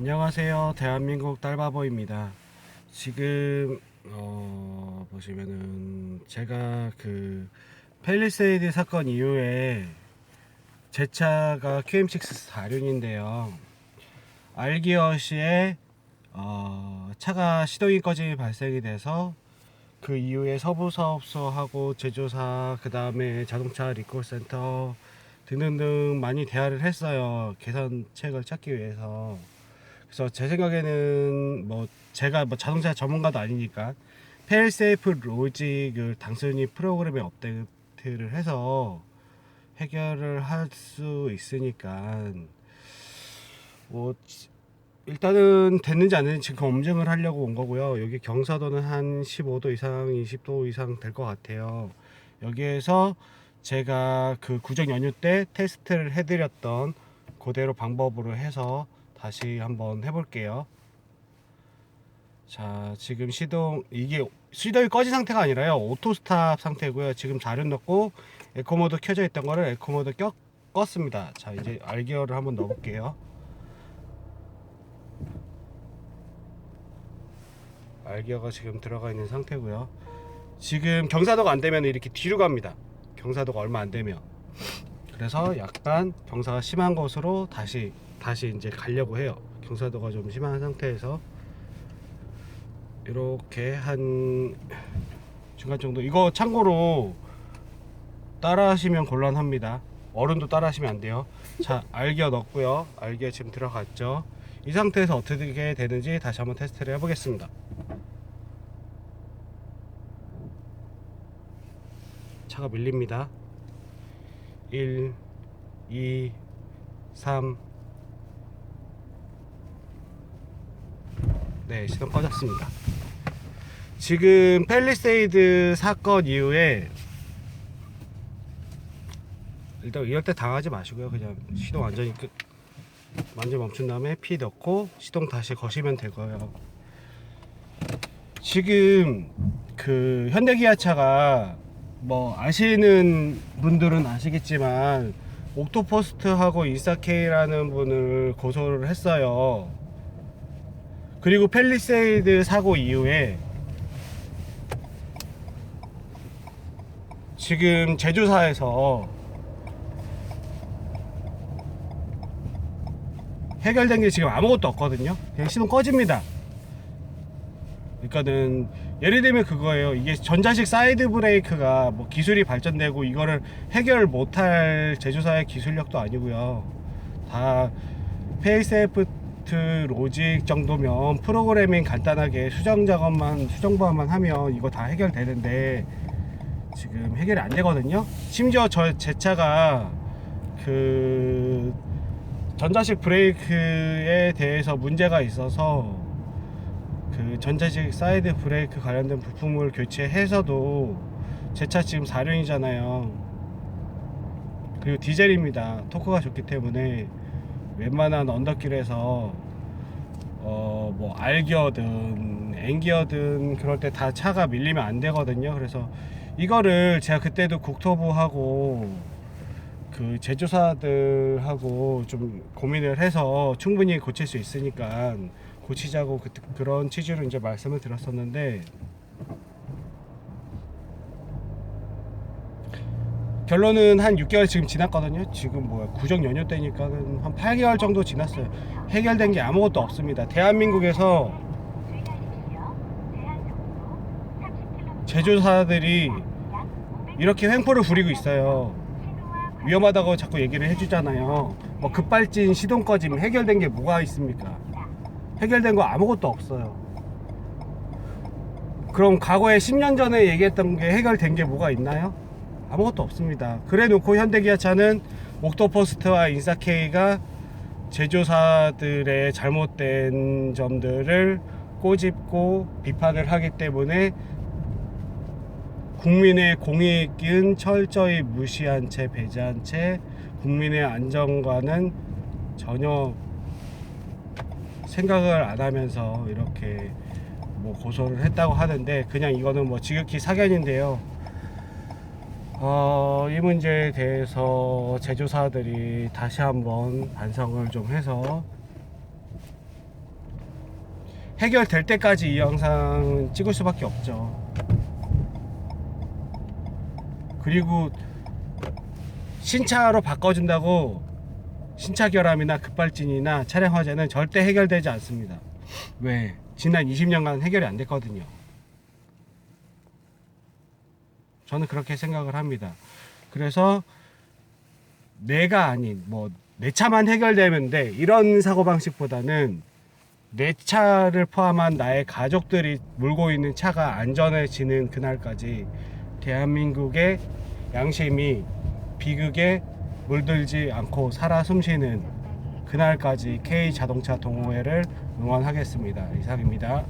안녕하세요. 대한민국 딸바보입니다. 지금 어, 보시면은 제가 그 펠리세이드 사건 이후에 제 차가 QM6 4륜인데요. 알기어 시에 어, 차가 시동이 꺼짐이 발생이 돼서 그 이후에 서부사업소하고 제조사 그 다음에 자동차 리콜센터 등등등 많이 대화를 했어요. 개선책을 찾기 위해서. 그래서 제 생각에는 뭐 제가 뭐 자동차 전문가도 아니니까 페일세이프 로직을 단순히 프로그램에 업데이트를 해서 해결을 할 수 있으니까 뭐 일단은 됐는지 안 됐는지 지금 검증을 하려고 온 거고요. 여기 경사도는 한 15도 이상, 20도 이상 될 것 같아요. 여기에서 제가 그 구정 연휴 때 테스트를 해드렸던 그대로 방법으로 해서 다시 한번 해볼게요. 자, 지금 시동 이게 시동이 꺼진 상태가 아니라요. 오토 스탑 상태고요. 지금 자륜 넣고 에코 모드 켜져 있던 거를 에코 모드 껴, 껐습니다. 자, 이제 알기어를 한번 넣어 볼게요. 알기어가 지금 들어가 있는 상태고요. 지금 경사도가 안 되면 이렇게 뒤로 갑니다. 경사도가 얼마 안 되면. 그래서 약간 경사가 심한 곳으로 다시 다시 이제 가려고 해요. 경사도가 좀 심한 상태에서 이렇게 한 중간 정도. 이거 참고로 따라하시면 곤란합니다. 어른도 따라하시면 안 돼요. 자, 알기어 넣었고요. 알기어 지금 들어갔죠. 이 상태에서 어떻게 되는지 다시 한번 테스트를 해보겠습니다. 차가 밀립니다. 1, 2, 3. 네, 시동 꺼졌습니다. 지금 펠리세이드 사건 이후에 일단 이럴 때 당하지 마시고요. 그냥 시동 완전히 끝 완전 멈춘 다음에 피 넣고 시동 다시 거시면 되고요. 지금 그 현대기아차가 뭐 아시는 분들은 아시겠지만 옥토퍼스트하고 인싸케이라는 분을 고소를 했어요. 그리고 펠리세이드 사고 이후에 지금 제조사에서 해결된 게 지금 아무것도 없거든요. 그냥 시동 꺼집니다. 그러니까는 예를 들면 그거예요. 이게 전자식 사이드 브레이크가 뭐 기술이 발전되고 이거를 해결 못할 제조사의 기술력도 아니고요. 다 페이스에프트 로직 정도면 프로그래밍 간단하게 수정 작업만 수정 보완만 하면 이거 다 해결되는데 지금 해결이 안 되거든요. 심지어 저 제 차가 그 전자식 브레이크에 대해서 문제가 있어서 그 전자식 사이드 브레이크 관련된 부품을 교체해서도 제 차 지금 4륜이잖아요. 그리고 디젤입니다. 토크가 좋기 때문에 웬만한 언덕길에서 어 뭐 R기어든 N기어든 그럴 때 다 차가 밀리면 안 되거든요. 그래서 이거를 제가 그때도 국토부하고 그 제조사들하고 좀 고민을 해서 충분히 고칠 수 있으니까 고치자고 그, 그런 취지로 이제 말씀을 드렸었는데 결론은 한 6개월 지금 지났거든요. 지금 뭐야 구정 연휴 때니까는 한 8개월 정도 지났어요. 해결된 게 아무것도 없습니다. 대한민국에서 제조사들이 이렇게 횡포를 부리고 있어요. 위험하다고 자꾸 얘기를 해주잖아요. 뭐 급발진 시동 꺼짐 해결된 게 뭐가 있습니까? 해결된 거 아무것도 없어요. 그럼 과거에 10년 전에 얘기했던 게 해결된 게 뭐가 있나요? 아무것도 없습니다. 그래 놓고 현대기아차는 옥토퍼스트와 인사케이가 제조사들의 잘못된 점들을 꼬집고 비판을 하기 때문에 국민의 공익은 철저히 무시한 채 배제한 채 국민의 안전과는 전혀 생각을 안 하면서 이렇게 뭐 고소를 했다고 하는데 그냥 이거는 뭐 지극히 사견인데요. 어, 이 문제에 대해서 제조사들이 다시 한번 반성을 좀 해서 해결될 때까지 이 영상 찍을 수밖에 없죠. 그리고 신차로 바꿔준다고 신차 결함이나 급발진이나 차량 화재는 절대 해결되지 않습니다. 왜? 지난 20년간 해결이 안 됐거든요. 저는 그렇게 생각을 합니다. 그래서 내가 아닌 뭐 내 차만 해결되면 돼 이런 사고 방식보다는 내 차를 포함한 나의 가족들이 몰고 있는 차가 안전해지는 그날까지 대한민국의 양심이 비극에 물들지 않고 살아 숨쉬는 그날까지 K 자동차 동호회를 응원하겠습니다. 이상입니다.